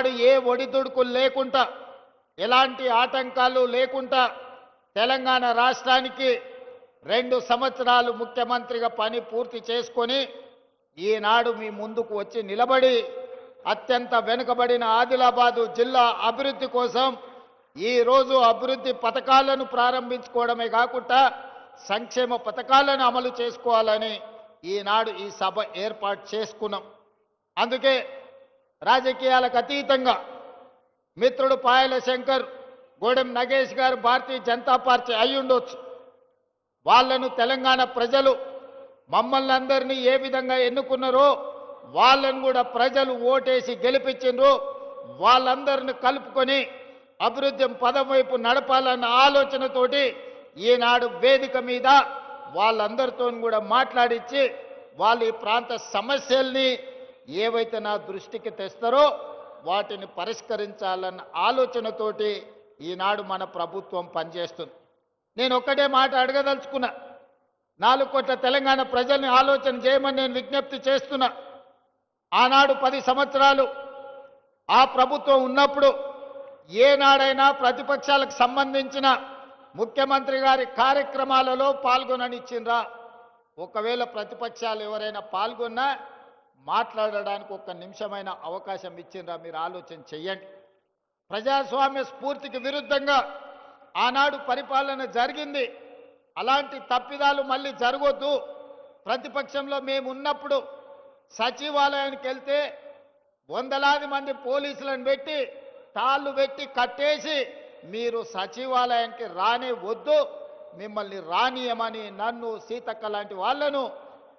ఈనాడు ఏ ఒడిదుడుకులు లేకుండా ఎలాంటి ఆటంకాలు లేకుండా తెలంగాణ రాష్ట్రానికి రెండు సంవత్సరాలు ముఖ్యమంత్రిగా పని పూర్తి చేసుకొని ఈనాడు మీ ముందుకు వచ్చి నిలబడి అత్యంత వెనుకబడిన ఆదిలాబాదు జిల్లా అభివృద్ధి కోసం ఈరోజు అభివృద్ధి పథకాలను ప్రారంభించుకోవడమే కాకుండా సంక్షేమ పథకాలను అమలు చేసుకోవాలని ఈనాడు ఈ సభ ఏర్పాటు చేసుకున్నాం. అందుకే రాజకీయాలకు అతీతంగా మిత్రుడు పాయల శంకర్ గోడెం నగేష్ గారు భారతీయ జనతా పార్టీ అయి ఉండొచ్చు. వాళ్ళను తెలంగాణ ప్రజలు మమ్మల్ని అందరినీ ఏ విధంగా ఎన్నుకున్నారో వాళ్ళను కూడా ప్రజలు ఓటేసి గెలిపించిండ్రు వాళ్ళందరిని కలుపుకొని అభివృద్ధి పదం వైపు నడపాలన్న ఆలోచనతోటి ఈనాడు వేదిక మీద వాళ్ళందరితో కూడా మాట్లాడించి వాళ్ళ ఈ ప్రాంత సమస్యల్ని ఏవైతే నా దృష్టికి తెస్తారో వాటిని పరిష్కరించాలన్న ఆలోచనతోటి ఈనాడు మన ప్రభుత్వం పనిచేస్తుంది. నేను ఒక్కటే మాట అడగదలుచుకున్నా. నాలుగు కోట్ల తెలంగాణ ప్రజల్ని ఆలోచన చేయమని నేను విజ్ఞప్తి చేస్తున్నా. ఆనాడు పది సంవత్సరాలు ఆ ప్రభుత్వం ఉన్నప్పుడు ఏనాడైనా ప్రతిపక్షాలకు సంబంధించిన ముఖ్యమంత్రి గారి కార్యక్రమాలలో పాల్గొననిచ్చిండ్రా. ఒకవేళ ప్రతిపక్షాలు ఎవరైనా పాల్గొన్నా మాట్లాడడానికి ఒక్క నిమిషమైన అవకాశం ఇచ్చిండ్రా మీరు ఆలోచన చెయ్యండి. ప్రజాస్వామ్య స్ఫూర్తికి విరుద్ధంగా ఆనాడు పరిపాలన జరిగింది. అలాంటి తప్పిదాలు మళ్ళీ జరగొద్దు. ప్రతిపక్షంలో మేము ఉన్నప్పుడు సచివాలయానికి వెళ్తే వందలాది మంది పోలీసులను పెట్టి తాళ్ళు పెట్టి కట్టేసి మీరు సచివాలయానికి రానే వద్దు మిమ్మల్ని రానియమని నన్ను సీతక్క లాంటి వాళ్ళను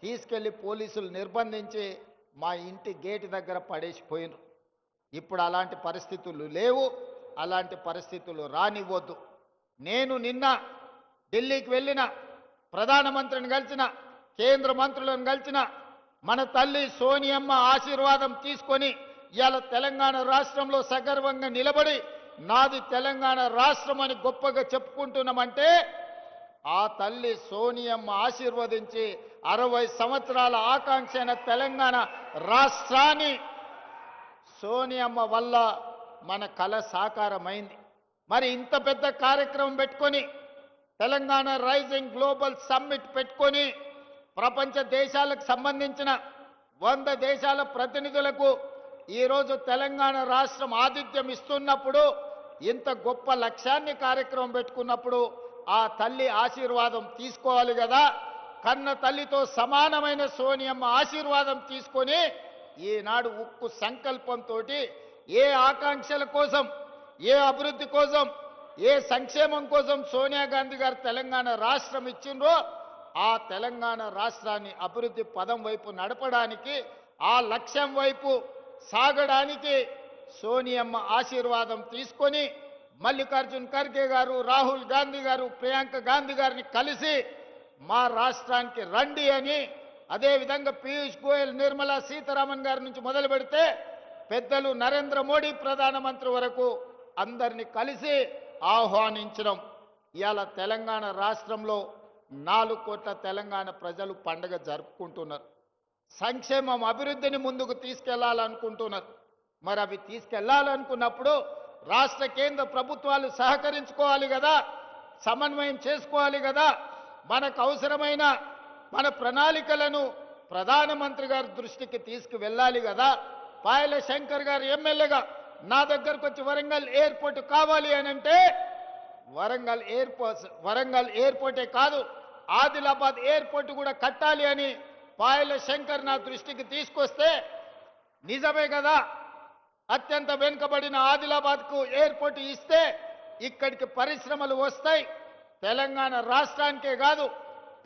తీసుకెళ్ళి పోలీసులు నిర్బంధించి మా ఇంటి గేటు దగ్గర పడేసిపోయినరు ఇప్పుడు అలాంటి పరిస్థితులు లేవు అలాంటి పరిస్థితులు రానివ్వద్దు. నేను నిన్న ఢిల్లీకి వెళ్ళిన ప్రధానమంత్రిని కలిసిన కేంద్ర మంత్రులను కలిసిన మన తల్లి సోనియమ్మ ఆశీర్వాదం తీసుకొని ఇవాళ తెలంగాణ రాష్ట్రంలో సగర్వంగా నిలబడి నాది తెలంగాణ రాష్ట్రం అని గొప్పగా చెప్పుకుంటున్నామంటే ఆ తల్లి సోనియమ్మ ఆశీర్వదించి అరవై సంవత్సరాల ఆకాంక్ష అయిన తెలంగాణ రాష్ట్రాన్ని సోనియమ్మ వల్ల మన కళ సాకారమైంది. మరి ఇంత పెద్ద కార్యక్రమం పెట్టుకొని తెలంగాణ రైజింగ్ గ్లోబల్ సమ్మిట్ పెట్టుకొని ప్రపంచ దేశాలకు సంబంధించిన వంద దేశాల ప్రతినిధులకు ఈరోజు తెలంగాణ రాష్ట్రం ఆతిథ్యం ఇస్తున్నప్పుడు ఇంత గొప్ప లక్ష్యాన్ని కార్యక్రమం పెట్టుకున్నప్పుడు ఆ తల్లి ఆశీర్వాదం తీసుకోవాలి కదా. కన్న తల్లితో సమానమైన సోనియమ్మ ఆశీర్వాదం తీసుకొని ఈనాడు ఉక్కు సంకల్పంతో ఏ ఆకాంక్షల కోసం ఏ అభివృద్ధి కోసం ఏ సంక్షేమం కోసం సోనియా గాంధీ గారు తెలంగాణ రాష్ట్రం ఇచ్చిండ్రో ఆ తెలంగాణ రాష్ట్రాన్ని అభివృద్ధి పదం వైపు నడపడానికి ఆ లక్ష్యం వైపు సాగడానికి సోనియమ్మ ఆశీర్వాదం తీసుకొని మల్లికార్జున్ ఖర్గే గారు రాహుల్ గాంధీ గారు ప్రియాంక గాంధీ గారిని కలిసి మా రాష్ట్రానికి రండి అని అదేవిధంగా పీయూష్ గోయల్ నిర్మలా సీతారామన్ గారి నుంచి మొదలు పెడితే పెద్దలు నరేంద్ర మోడీ ప్రధానమంత్రి వరకు అందరిని కలిసి ఆహ్వానించడం ఇవాళ తెలంగాణ రాష్ట్రంలో నాలుగు కోట్ల తెలంగాణ ప్రజలు పండగ జరుపుకుంటున్నారు. సంక్షేమం అభివృద్ధిని ముందుకు తీసుకెళ్ళాలనుకుంటున్నారు. మరి అవి తీసుకెళ్ళాలనుకున్నప్పుడు రాష్ట్ర కేంద్ర ప్రభుత్వాలు సహకరించుకోవాలి కదా సమన్వయం చేసుకోవాలి కదా మనకు అవసరమైన మన ప్రణాళికలను ప్రధానమంత్రి గారి దృష్టికి తీసుకువెళ్ళాలి కదా. పాయల శంకర్ గారు ఎమ్మెల్యేగా నా దగ్గరకు వచ్చి వరంగల్ ఎయిర్పోర్ట్ కావాలి అని అంటే వరంగల్ ఎయిర్పోర్ట్ వరంగల్ ఎయిర్పోర్టే కాదు ఆదిలాబాద్ ఎయిర్పోర్ట్ కూడా కట్టాలి అని పాయల శంకర్ నా దృష్టికి తీసుకొస్తే నిజమే కదా. అత్యంత వెనుకబడిన ఆదిలాబాద్కు ఎయిర్పోర్ట్ ఇస్తే ఇక్కడికి పరిశ్రమలు వస్తాయి. తెలంగాణ రాష్ట్రానికే కాదు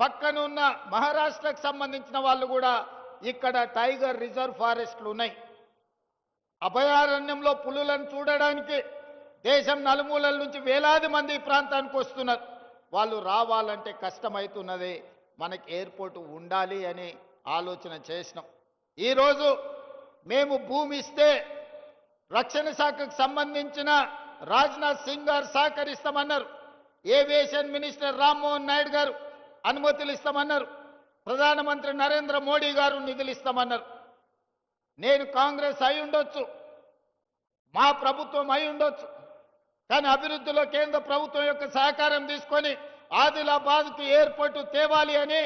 పక్కనున్న మహారాష్ట్రకు సంబంధించిన వాళ్ళు కూడా ఇక్కడ టైగర్ రిజర్వ్ ఫారెస్ట్లు ఉన్నాయి. అభయారణ్యంలో పులులను చూడడానికి దేశం నలుమూలల నుంచి వేలాది మంది ఈ ప్రాంతానికి వస్తున్నారు. వాళ్ళు రావాలంటే కష్టమవుతున్నది మనకి ఎయిర్పోర్ట్ ఉండాలి అని ఆలోచన చేసినాం. ఈరోజు మేము భూమి ఇస్తే రక్షణ శాఖకు సంబంధించిన రాజ్నాథ్ సింగ్ గారు సహకరిస్తామన్నారు. ఏవియేషన్ మినిస్టర్ రామ్మోహన్ నాయుడు గారు అనుమతులు ఇస్తామన్నారు. ప్రధానమంత్రి నరేంద్ర మోడీ గారు నిధులు ఇస్తామన్నారు. నేను కాంగ్రెస్ అయి ఉండొచ్చు. మా ప్రభుత్వం అయి ఉండొచ్చు. కానీ అభివృద్ధిలో కేంద్ర ప్రభుత్వం యొక్క సహకారం తీసుకొని ఆదిలాబాద్కు ఎయిర్పోర్టు తేవాలి అని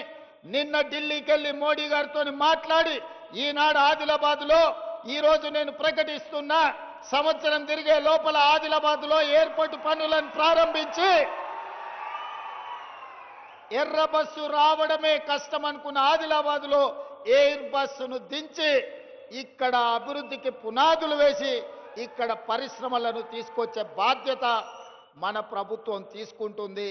నిన్న ఢిల్లీకి వెళ్ళి మోడీ గారితో మాట్లాడి ఈనాడు ఆదిలాబాద్లో ఈరోజు నేను ప్రకటిస్తున్నా సంవత్సరం తిరిగే లోపల ఆదిలాబాద్లో ఎయిర్పోర్టు పనులను ప్రారంభించి ఎర్ర బస్సు రావడమే కష్టం అనుకున్న ఆదిలాబాద్లో ఎయిర్ బస్సును దించి ఇక్కడ అభివృద్ధికి పునాదులు వేసి ఇక్కడ పరిశ్రమలను తీసుకొచ్చే బాధ్యత మన ప్రభుత్వం తీసుకుంటుంది.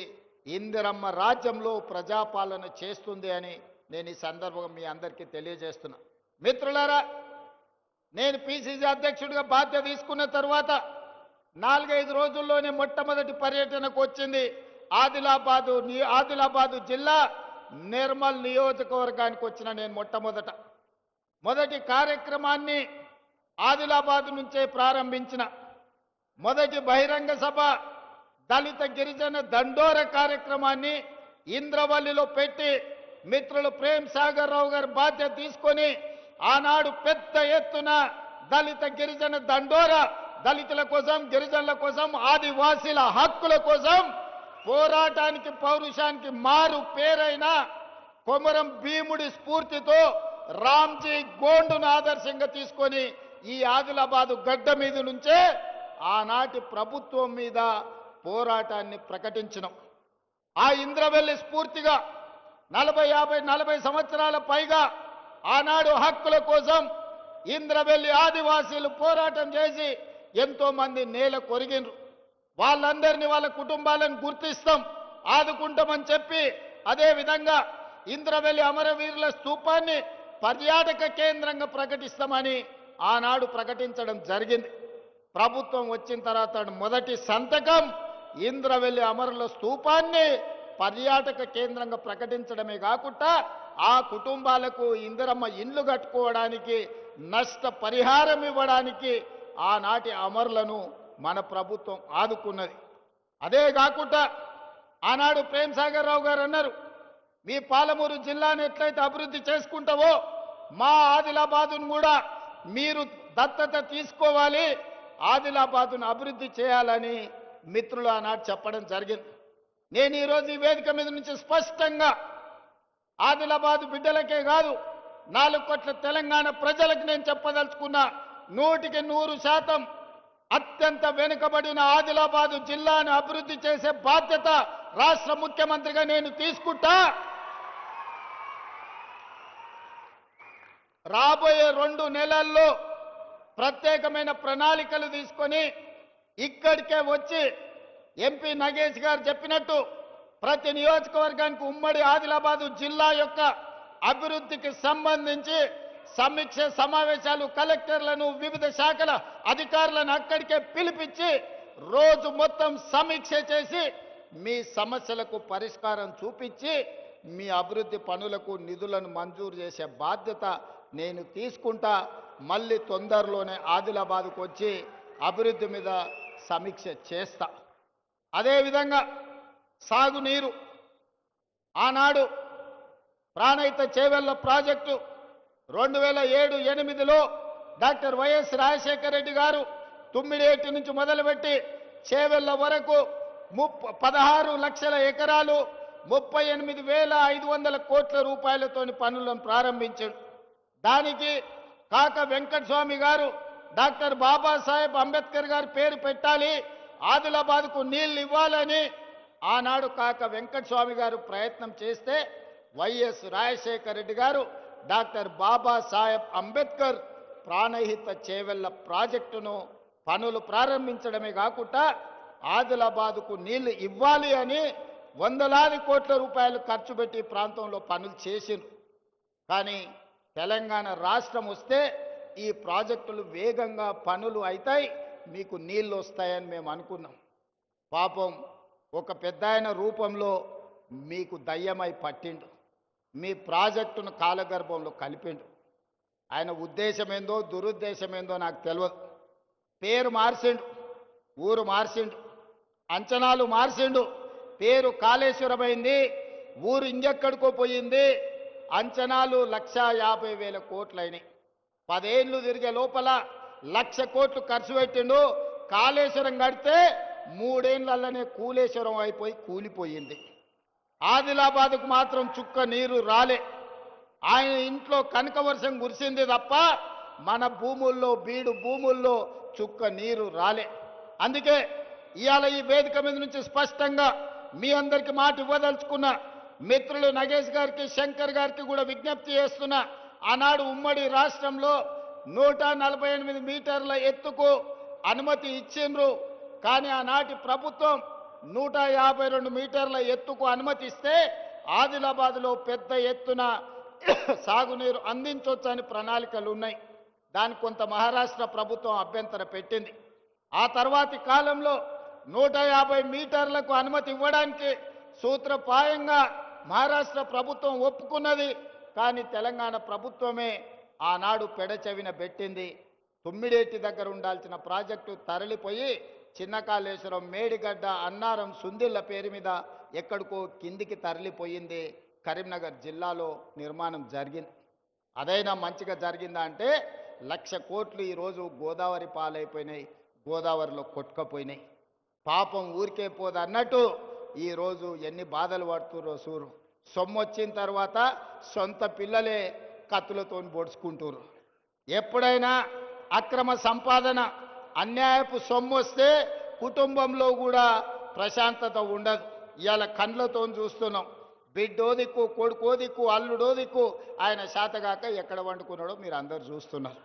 ఇందిరమ్మ రాజ్యంలో ప్రజాపాలన చేస్తుంది అని నేను ఈ సందర్భంగా మీ అందరికీ తెలియజేస్తున్నా. మిత్రులారా నేను పిసిసి అధ్యక్షుడిగా బాధ్యత తీసుకున్న తర్వాత నాలుగైదు రోజుల్లోనే మొట్టమొదటి పర్యటనకు వచ్చింది ఆదిలాబాదు ని- ఆదిలాబాదు జిల్లా నిర్మల్ నియోజకవర్గానికి వచ్చిన నేను మొట్టమొదట. మొదటి కార్యక్రమాన్ని ఆదిలాబాద్ నుంచే ప్రారంభించిన. మొదటి బహిరంగ సభ దళిత గిరిజన దండోర కార్యక్రమాన్ని ఇంద్రవల్లిలో పెట్టి మిత్రులు ప్రేమ్ సాగర్ రావు గారు బాధ్యత తీసుకొని ఆనాడు పెద్ద ఎత్తున దళిత గిరిజన దండోర దళితుల కోసం గిరిజనుల కోసం ఆదివాసీల హక్కుల కోసం పోరాటానికి పౌరుషానికి మారు పేరైన కొమరం భీముడి స్ఫూర్తితో రామ్జీ గోండును ఆదర్శంగా తీసుకొని ఈ ఆదిలాబాదు గడ్డ మీద నుంచే ఆనాటి ప్రభుత్వం మీద పోరాటాన్ని ప్రకటించినాం. ఆ ఇంద్రవెల్లి స్ఫూర్తిగా నలభై యాభై నలభై సంవత్సరాల పైగా ఆనాడు హక్కుల కోసం ఇంద్రవెల్లి ఆదివాసీలు పోరాటం చేసి ఎంతో మంది నేల కొరిగినరు. వాళ్ళందరినీ వాళ్ళ కుటుంబాలను గుర్తిస్తాం ఆదుకుంటామని చెప్పి అదేవిధంగా ఇంద్రవెల్లి అమరవీరుల స్థూపాన్ని పర్యాటక కేంద్రంగా ప్రకటిస్తామని ఆనాడు ప్రకటించడం జరిగింది. ప్రభుత్వం వచ్చిన తర్వాత మొదటి సంతకం ఇంద్రవెల్లి అమరుల స్థూపాన్ని పర్యాటక కేంద్రంగా ప్రకటించడమే కాకుండా ఆ కుటుంబాలకు ఇందిరమ్మ ఇండ్లు కట్టుకోవడానికి నష్ట పరిహారం ఇవ్వడానికి ఆనాటి అమరులను మన ప్రభుత్వం ఆదుకున్నది. అదే కాకుండా ఆనాడు ప్రేమ్ సాగర్ రావు గారు అన్నారు మీ పాలమూరు జిల్లాను ఎట్లయితే అభివృద్ధి చేసుకుంటావో మా ఆదిలాబాదును కూడా మీరు దత్తత తీసుకోవాలి ఆదిలాబాదును అభివృద్ధి చేయాలని మిత్రులు ఆనాడు చెప్పడం జరిగింది. నేను ఈరోజు ఈ వేదిక మీద నుంచి స్పష్టంగా ఆదిలాబాదు బిడ్డలకే కాదు నాలుగు కోట్ల తెలంగాణ ప్రజలకు నేను చెప్పదలుచుకున్నా నూటికి నూరు శాతం అత్యంత వెనుకబడిన ఆదిలాబాదు జిల్లాను అభివృద్ధి చేసే బాధ్యత రాష్ట్ర ముఖ్యమంత్రిగా నేను తీసుకుంటా. రాబోయే రెండు నెలల్లో ప్రత్యేకమైన ప్రణాళికలు తీసుకొని ఇక్కడికే వచ్చి ఎంపీ నగేష్ గారు చెప్పినట్టు ప్రతి నియోజకవర్గానికి ఉమ్మడి ఆదిలాబాదు జిల్లా యొక్క అభివృద్ధికి సంబంధించి సమీక్ష సమావేశాలు కలెక్టర్లను వివిధ శాఖల అధికారులను అక్కడికే పిలిపించి రోజు మొత్తం సమీక్ష చేసి మీ సమస్యలకు పరిష్కారం చూపించి మీ అభివృద్ధి పనులకు నిధులను మంజూరు చేసే బాధ్యత నేను తీసుకుంటా. మళ్ళీ తొందరలోనే ఆదిలాబాద్కు వచ్చి అభివృద్ధి మీద సమీక్ష చేస్తా. అదేవిధంగా సాగునీరు. ఆనాడు ప్రాణహిత చేవెళ్ళ ప్రాజెక్టు రెండు వేల ఏడు ఎనిమిదిలో డాక్టర్ వైఎస్ రాజశేఖర రెడ్డి గారు తుమ్మిడేటి నుంచి మొదలుపెట్టి చేవెళ్ళ వరకు ముప్ప పదహారు లక్షల ఎకరాలు ముప్పై ఎనిమిది వేల ఐదు వందల కోట్ల రూపాయలతోని పనులను ప్రారంభించాడు దానికి కాక వెంకటస్వామి గారు డాక్టర్ బాబాసాహెబ్ అంబేద్కర్ గారి పేరు పెట్టాలి ఆదిలాబాద్కు నీళ్ళు ఇవ్వాలని ఆనాడు కాక వెంకటస్వామి గారు ప్రయత్నం చేస్తే వైఎస్ రాజశేఖర రెడ్డి గారు డాక్టర్ బాబాసాహెబ్ అంబేద్కర్ ప్రాణహిత చేవెళ్ళ ప్రాజెక్టును పనులు ప్రారంభించడమే కాకుండా ఆదిలాబాదుకు నీళ్ళు ఇవ్వాలి అని వందలాది కోట్ల రూపాయలు ఖర్చు పెట్టి ప్రాంతంలో పనులు చేసిండ్రు. కానీ తెలంగాణ రాష్ట్రం వస్తే ఈ ప్రాజెక్టులు వేగంగా పనులు అవుతాయి మీకు నీళ్ళు వస్తాయని మేము అనుకున్నాం. పాపం ఒక పెద్ద రూపంలో మీకు దయ్యమై పట్టిండు మీ ప్రాజెక్టును కాలగర్భంలో కలిపిండు ఆయన ఉద్దేశమేందో దురుద్దేశమేందో నాకు తెలియదు పేరు మార్చిండు ఊరు మార్చిండు అంచనాలు మార్చిండు పేరు కాళేశ్వరమైంది ఊరు ఇంకెక్కడికో పోయింది. అంచనాలు లక్ష యాభై వేల కోట్లయినాయి పదేళ్ళు తిరిగే లోపల లక్ష కోట్లు ఖర్చు పెట్టిండు. కాళేశ్వరం కడితే మూడేళ్ళలోనే కూలేశ్వరం అయిపోయి కూలిపోయింది. ఆదిలాబాద్కు మాత్రం చుక్క నీరు రాలే. ఆయన ఇంట్లో కనక వర్షం కురిసింది తప్ప మన భూముల్లో బీడు భూముల్లో చుక్క నీరు రాలే. అందుకే ఇవాళ ఈ వేదిక మీద నుంచి స్పష్టంగా మీ అందరికి మాట ఇవ్వదలుచుకున్న మిత్రులు నగేష్ గారికి శంకర్ గారికి కూడా విజ్ఞప్తి చేస్తున్నా ఆనాడు ఉమ్మడి రాష్ట్రంలో నూట నలభై ఎనిమిది మీటర్ల ఎత్తుకు అనుమతి ఇచ్చిండ్రు. కానీ ఆనాటి ప్రభుత్వం నూట యాభై రెండు మీటర్ల ఎత్తుకు అనుమతిస్తే ఆదిలాబాద్లో పెద్ద ఎత్తున సాగునీరు అందించవచ్చని ప్రణాళికలు ఉన్నాయి. దానికి కొంత మహారాష్ట్ర ప్రభుత్వం అభ్యంతర పెట్టింది. ఆ తర్వాతి కాలంలో నూట యాభై మీటర్లకు అనుమతి ఇవ్వడానికి సూత్రపాయంగా మహారాష్ట్ర ప్రభుత్వం ఒప్పుకున్నది. కానీ తెలంగాణ ప్రభుత్వమే ఆనాడు పెడచెవిన పెట్టింది. తుమ్మిడేటి దగ్గర ఉండాల్సిన ప్రాజెక్టు తరలిపోయి చిన్న కాళేశ్వరం మేడిగడ్డ అన్నారం సుందిళ్ళ పేరు మీద ఎక్కడికో కిందికి తరలిపోయింది కరీంనగర్ జిల్లాలో నిర్మాణం జరిగింది. అదైనా మంచిగా జరిగిందా అంటే లక్ష కోట్లు ఈరోజు గోదావరి పాలైపోయినాయి గోదావరిలో కొట్టుకపోయినాయి. పాపం ఊరికే పోదు అన్నట్టు ఈరోజు ఎన్ని బాధలు పడుతుర్రో సూరు. సొమ్ము వచ్చిన తర్వాత సొంత పిల్లలే కత్తులతో పొడుచుకుంటున్నారు ఎప్పుడైనా అక్రమ సంపాదన అన్యాయపు సొమ్ము వస్తే కుటుంబంలో కూడా ప్రశాంతత ఉండదు. ఇవాళ కండ్లతో చూస్తున్నాం. బిడ్డో దిక్కు కొడుకో దిక్కు అల్లుడో దిక్కు ఆయన శాతగాక ఎక్కడ వండుకున్నాడో మీరు అందరు చూస్తున్నారు.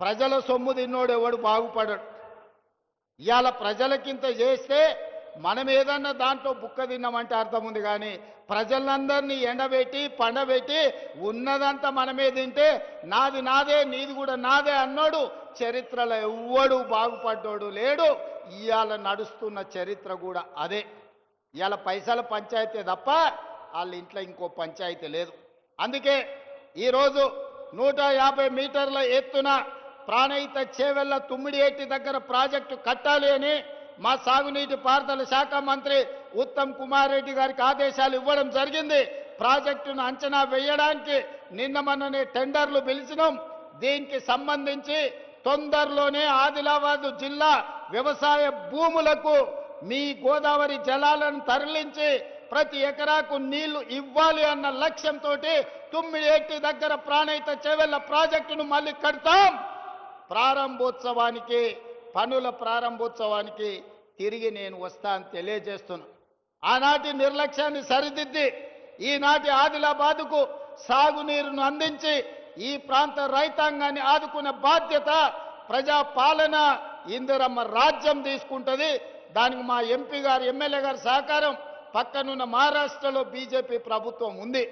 ప్రజల సొమ్ము తిన్నోడు ఎవడు బాగుపడడు. ఇవాళ ప్రజలకింత చేస్తే మనం ఏదన్నా దాంట్లో బుక్క తిన్నామంటే అర్థం ఉంది కానీ ప్రజలందరినీ ఎండబెట్టి పండబెట్టి ఉన్నదంతా మనమే తింటే నాది నాదే నీది కూడా నాదే అన్నాడు. చరిత్రలో ఎవ్వడు బాగుపడ్డోడు లేడు. ఇవాళ నడుస్తున్న చరిత్ర కూడా అదే. ఇవాళ పైసల పంచాయతీ తప్ప వాళ్ళ ఇంట్లో ఇంకో పంచాయతీ లేదు. అందుకే ఈరోజు నూట యాభై మీటర్ల ఎత్తున ప్రాణహిత చేవెళ్ళ తుమ్మిడి ఎట్టి దగ్గర ప్రాజెక్టు కట్టాలి అని మా సాగునీటి పారుదల శాఖ మంత్రి ఉత్తమ్ కుమార్ రెడ్డి గారికి ఆదేశాలు ఇవ్వడం జరిగింది. ప్రాజెక్టును అంచనా వేయడానికి నిన్న మొన్ననే టెండర్లు పిలిచినాం. దీనికి సంబంధించి తొందరలోనే ఆదిలాబాద్ జిల్లా వ్యవసాయ భూములకు మీ గోదావరి జలాలను తరలించి ప్రతి ఎకరాకు నీళ్ళు ఇవ్వాలి అన్న లక్ష్యంతో తుమ్మిడి దగ్గర ప్రాణయిత చెవెళ్ళ ప్రాజెక్టును మళ్ళీ కడతాం. ప్రారంభోత్సవానికి పనుల ప్రారంభోత్సవానికి తిరిగి నేను వస్తా అని తెలియజేస్తున్నాను ఆనాటి నిర్లక్ష్యాన్ని సరిదిద్ది ఈనాటి ఆదిలాబాదుకు సాగునీరును అందించి ఈ ప్రాంత రైతాంగాన్ని ఆదుకునే బాధ్యత ప్రజా పాలన ఇందిరమ్మ రాజ్యం తీసుకుంటుంది. దానికి మా ఎంపీ గారు ఎమ్మెల్యే గారి సహకారం పక్కనున్న మహారాష్ట్రలో బీజేపీ ప్రభుత్వం ఉంది.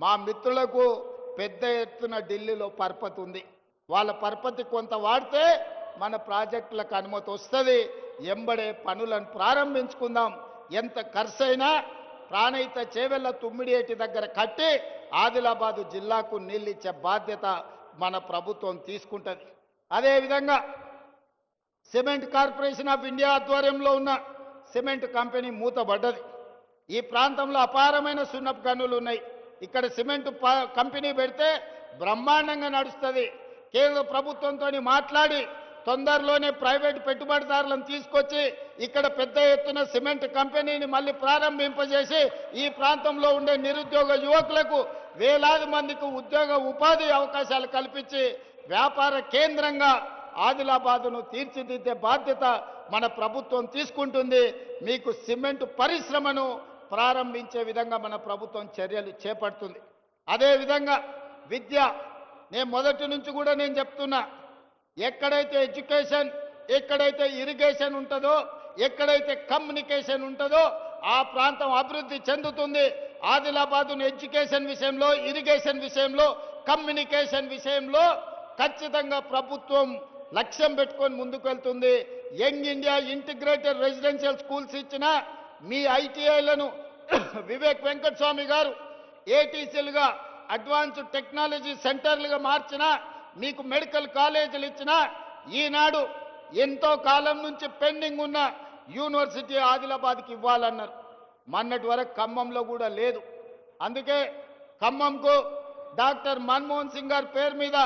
మా మిత్రులకు పెద్ద ఎత్తున ఢిల్లీలో పరపతి ఉంది. వాళ్ళ పరపతి కొంత వాడితే మన ప్రాజెక్టులకు అనుమతి వస్తుంది. ఎంబడే పనులను ప్రారంభించుకుందాం. ఎంత ఖర్చైనా ప్రాణయిత చేవెళ్ళ తుమ్మిడియేటి దగ్గర కట్టి ఆదిలాబాదు జిల్లాకు నీళ్ళిచ్చే బాధ్యత మన ప్రభుత్వం తీసుకుంటుంది. అదేవిధంగా సిమెంట్ కార్పొరేషన్ ఆఫ్ ఇండియా ఆధ్వర్యంలో ఉన్న సిమెంట్ కంపెనీ మూతబడ్డది. ఈ ప్రాంతంలో అపారమైన సున్నపు గనులు ఉన్నాయి. ఇక్కడ సిమెంట్ ప- కంపెనీ పెడితే బ్రహ్మాండంగా నడుస్తుంది. కేంద్ర ప్రభుత్వంతో మాట్లాడి తొందరలోనే ప్రైవేట్ పెట్టుబడిదారులను తీసుకొచ్చి ఇక్కడ పెద్ద ఎత్తున సిమెంట్ కంపెనీని మళ్ళీ ప్రారంభింపజేసి ఈ ప్రాంతంలో ఉండే నిరుద్యోగ యువకులకు వేలాది మందికి ఉద్యోగ ఉపాధి అవకాశాలు కల్పించి వ్యాపార కేంద్రంగా ఆదిలాబాదును తీర్చిదిద్దే బాధ్యత మన ప్రభుత్వం తీసుకుంటుంది. మీకు సిమెంట్ పరిశ్రమను ప్రారంభించే విధంగా మన ప్రభుత్వం చర్యలు చేపడుతుంది. అదేవిధంగా విద్య నేను మొదటి నుంచి కూడా నేను చెప్తున్నా. ఎక్కడైతే ఎడ్యుకేషన్ ఎక్కడైతే ఇరిగేషన్ ఉంటుందో ఎక్కడైతే కమ్యూనికేషన్ ఉంటుందో ఆ ప్రాంతం అభివృద్ధి చెందుతుంది. ఆదిలాబాదును ఎడ్యుకేషన్ విషయంలో ఇరిగేషన్ విషయంలో కమ్యూనికేషన్ విషయంలో ఖచ్చితంగా ప్రభుత్వం లక్ష్యం పెట్టుకొని ముందుకు వెళ్తుంది young India integrated residential schools ఇచ్చిన మీ ఐటీఐలను వివేక్ వెంకటస్వామి గారు ఏటీసీలుగా అడ్వాన్స్డ్ టెక్నాలజీ సెంటర్లుగా మార్చిన మీకు మెడికల్ కాలేజీలు ఇచ్చిన ఈనాడు ఎంతో కాలం నుంచి పెండింగ్ ఉన్న యూనివర్సిటీ ఆదిలాబాద్కి ఇవ్వాలన్నారు. మొన్నటి వరకు ఖమ్మంలో కూడా లేదు. అందుకే ఖమ్మంకు డాక్టర్ మన్మోహన్ సింగ్ గారి పేరు మీద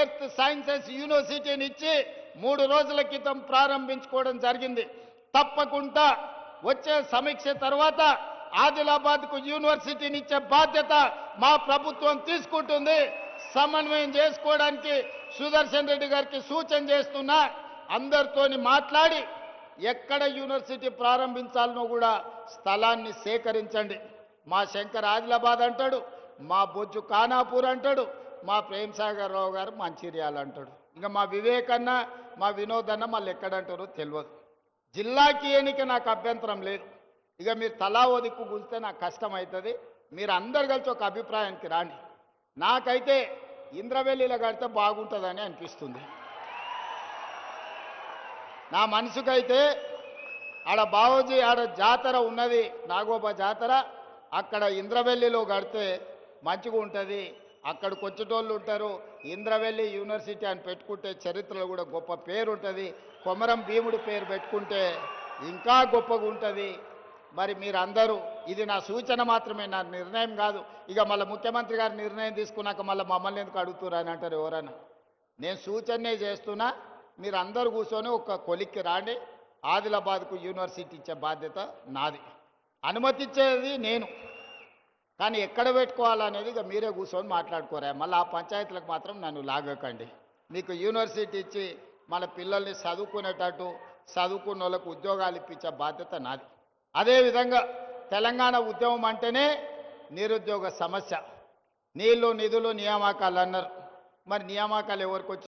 ఎర్త్ సైన్సెస్ యూనివర్సిటీని ఇచ్చి మూడు రోజుల క్రితం ప్రారంభించుకోవడం జరిగింది. తప్పకుండా వచ్చే సమీక్ష తర్వాత ఆదిలాబాద్కు యూనివర్సిటీని ఇచ్చే బాధ్యత మా ప్రభుత్వం తీసుకుంటుంది. సమన్వయం చేసుకోవడానికి సుదర్శన్ రెడ్డి గారికి సూచన చేస్తున్నా అందరితోని మాట్లాడి ఎక్కడ యూనివర్సిటీ ప్రారంభించాలనో కూడా స్థలాన్ని సేకరించండి. మా శంకర్ ఆదిలాబాద్ అంటాడు మా బొజ్జు ఖానాపూర్ అంటాడు మా ప్రేమ్ సాగర్ రావు గారు మంచిర్యాల అంటాడు. ఇంకా మా వివేకన్న మా వినోద్ అన్న మళ్ళీ ఎక్కడంటారో తెలియదు. జిల్లాకి ఎన్నిక నాకు అభ్యంతరం లేదు. ఇక మీరు తలా ఓ దిక్కు నాకు కష్టం అవుతుంది మీరు అందరు కలిసి ఒక అభిప్రాయానికి రాండి. నాకైతే ఇంద్రవెల్లిలో కడితే బాగుంటుందని అనిపిస్తుంది. నా మనసుకైతే ఆడ బావోజీ ఆడ జాతర ఉన్నది నాగోబా జాతర అక్కడ ఇంద్రవెల్లిలో కడితే మంచిగా ఉంటుంది. అక్కడికి వచ్చేటోళ్ళు ఉంటారు ఇంద్రవెల్లి యూనివర్సిటీ అని పెట్టుకుంటే చరిత్రలో కూడా గొప్ప పేరు ఉంటుంది కొమరం భీముడి పేరు పెట్టుకుంటే ఇంకా గొప్పగా ఉంటుంది మరి మీరందరూ ఇది నా సూచన మాత్రమే నా నిర్ణయం కాదు. ఇక మళ్ళీ ముఖ్యమంత్రి గారు నిర్ణయం తీసుకున్నాక మళ్ళీ మమ్మల్ని ఎందుకు అడుగుతున్నారు అంటారు ఎవరైనా నేను సూచనే చేస్తున్నా మీరు అందరూ కూర్చొని ఒక కొలిక్కి రాండి. ఆదిలాబాద్కు యూనివర్సిటీ ఇచ్చే బాధ్యత నాది. అనుమతిచ్చేది నేను. కానీ ఎక్కడ పెట్టుకోవాలనేది ఇక మీరే కూర్చొని మాట్లాడుకోరా. మళ్ళీ ఆ పంచాయతీలకు మాత్రం నన్ను లాగకండి. మీకు యూనివర్సిటీ ఇచ్చి మన పిల్లల్ని చదువుకునేటట్టు చదువుకున్న వాళ్ళకు ఉద్యోగాలు ఇప్పించే బాధ్యత నాది. అదేవిధంగా తెలంగాణ ఉద్యమం అంటేనే నిరుద్యోగ సమస్య. నీళ్ళు నిధులు నియామకాలు అన్నారు. మరి నియామకాలు ఎవరికి